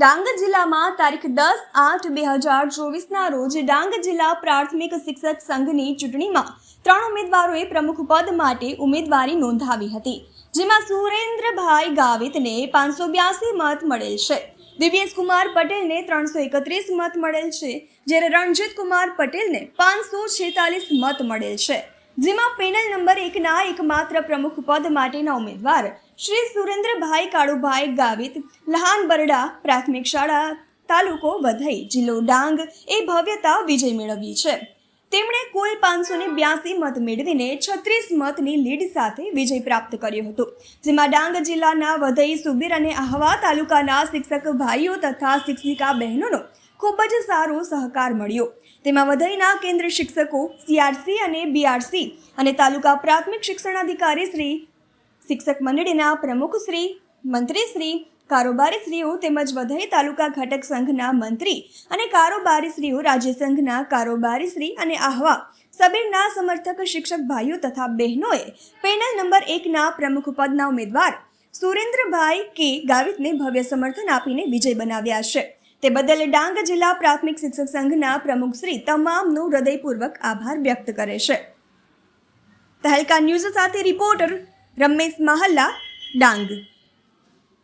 ડાંગ જિલ્લામાં તારીખ દસ આઠ બે હજાર ચોવીસના રોજ ડાંગ જિલ્લા પ્રાથમિક શિક્ષક સંઘની ચૂંટણીમાં ત્રણ ઉમેદવારોએ પ્રમુખ પદ માટે ઉમેદવારી નોંધાવી હતી, જેમાં સુરેન્દ્રભાઈ ગાવિતને પાંચસો બ્યાસી મત મળેલ છે. દિવ્યેશ કુમાર પટેલને ત્રણસો એકત્રીસ મત મળેલ છે, જ્યારે રણજીત કુમાર પટેલને પાંચસો છેતાલીસ મત મળેલ છે, જેમાં પેનલ નંબર એકના એકમાત્ર પ્રમુખ પદ માટેના ઉમેદવાર શ્રી સુરેન્દ્રભાઈ કાળુભાઈ ગાવિત, લહાન બરડા પ્રાથમિક શાળા, તાલુકો વધઈ, જિલ્લો ડાંગ, એ ભવ્યતા વિજય મેળવી છે. તેમણે કુલ પાંચસો ને બ્યાસી મત મેળવીને છત્રીસ મતની લીડ સાથે વિજય પ્રાપ્ત કર્યો હતો. જેમાં ડાંગ જિલ્લાના વધઈ સુબીર અને આહવા તાલુકાના શિક્ષક ભાઈઓ તથા શિક્ષિકા બહેનોનો ખૂબ જ સારો સહકાર મળ્યો. તેમાં વધઈના કેન્દ્ર શિક્ષકો સીઆરસી અને બીઆરસી અને તાલુકા પ્રાથમિક શિક્ષણાધિકારી શ્રી શિક્ષક મંડળીના પ્રમુખશ્રી મંત્રીશ્રી મંત્રી શ્રી, કારોબારી શ્રીઓ તેમજ વધઈ તાલુકા ઘટક સંઘના મંત્રી અને કારોબારી શ્રીઓ, રાજ્ય સંઘના કારોબારી શ્રી અને આહવા સબીરના સમર્થક શિક્ષક ભાઈઓ તથા બહેનોએ પેનલ નંબર એકના પ્રમુખ પદના ઉમેદવાર સુરેન્દ્રભાઈ કે ગાવિતને ભવ્ય સમર્થન આપીને વિજય બનાવ્યા છે. તે બદલ ડાંગ જિલ્લા પ્રાથમિક શિક્ષક સંઘના પ્રમુખશ્રી તમામનો હૃદયપૂર્વક આભાર વ્યક્ત કરે છે. તહેલકા ન્યૂઝ સાથે રિપોર્ટર રમેશ મહલ્લા ડાંગ